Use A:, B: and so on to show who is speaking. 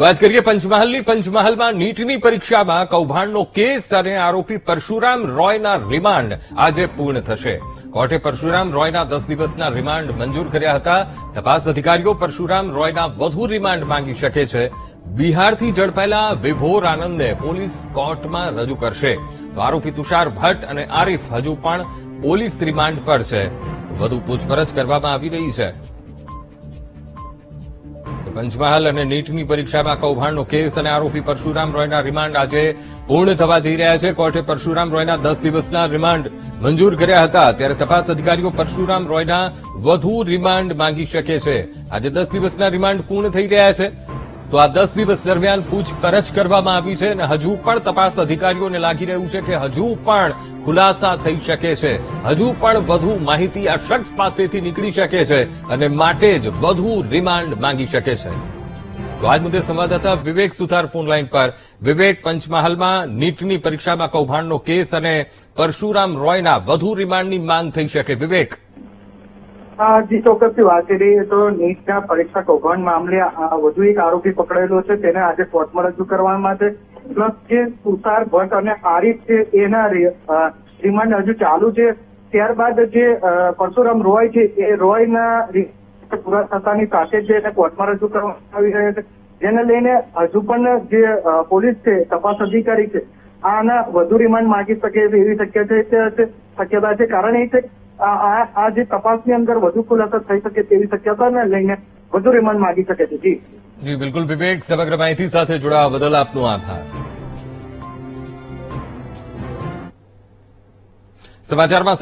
A: વાત કરીએ પંચમહાલની. પંચમહાલમાં નીટની પરીક્ષામાં કૌભાંડનો કેસ અને આરોપી પરશુરામ રોયના રિમાન્ડ આજે પૂર્ણ થશે. કોર્ટે પરશુરામ રોયના દસ દિવસના રિમાન્ડ મંજૂર કર્યા હતા. તપાસ અધિકારીઓ પરશુરામ રોયના વધુ રિમાન્ડ માંગી શકે છે. બિહારથી ઝડપાયેલા વિભોર આનંદને પોલીસ કોર્ટમાં રજૂ કરશે. તો આરોપી તુષાર ભટ્ટ અને આરીફ હજુ પણ પોલીસ રિમાન્ડ પર છે. વધુ પૂછપરછ કરવામાં આવી રહી છે. પંચમહાલ અને નીટની પરીક્ષામાં કૌભાંડનો કેસ અને આરોપી પરશુરામ રોયના રિમાન્ડ આજે પૂર્ણ થવા જઈ રહ્યા છે. કોર્ટે પરશુરામ રોયના દસ દિવસના રિમાન્ડ મંજૂર કર્યા હતા. ત્યારે તપાસ અધિકારીઓ પરશુરામ રોયના વધુ રિમાન્ડ માંગી શકે છે. આજે દસ દિવસના રિમાન્ડ પૂર્ણ થઈ રહ્યા છે. તો આ દસ દિવસ દરમિયાન પૂછપરછ કરવામાં આવી છે અને હજુ પણ તપાસ અધિકારીઓને લાગી રહ્યું છે કે હજુ પણ ખુલાસા થઈ શકે છે. હજુ પણ વધુ માહિતી આ શખ્સ પાસેથી નીકળી શકે છે અને માટે જ વધુ રિમાન્ડ માંગી શકે છે. તો આજ મુદ્દે સંવાદદાતા વિવેક સુથાર ફોનલાઈન પર. વિવેક, પંચમહાલમાં નીટની પરીક્ષામાં કૌભાંડનો કેસ અને પરશુરામ રોયના વધુ રિમાન્ડની માંગ થઈ શકે. વિવેક.
B: જી ચોક્કસથી વાત કરીએ તો નીટના પરીક્ષા કૌભાંડ મામલે વધુ એક આરોપી પકડાયેલો છે. તેને આજે કોર્ટમાં રજૂ કરવા માટે. પ્લસ જે તુષાર ભટ્ટ અને આરિફ છે, એના રિમાન્ડ હજુ ચાલુ છે. ત્યારબાદ જે પરશુરામ રોય છે, એ રોયના પૂરા થતાની સાથે જ એને કોર્ટમાં રજૂ કરવામાં આવી રહ્યા છે. જેને લઈને હજુ પણ જે પોલીસ છે, તપાસ અધિકારી છે, આના વધુ રિમાન્ડ માંગી શકે એવી શક્યતા શક્યતા છે કારણ એ છે આ જે તપાસની અંદર વધુ ખુલાસા થઈ શકે તેવી શક્યતાને લઈને વધુ રિમાન્ડ માંગી શકે છે. જી.
A: જી, બિલકુલ વિવેક, સમગ્ર માહિતી સાથે જોડાવા બદલ આપનો આભાર. સમાચારમાં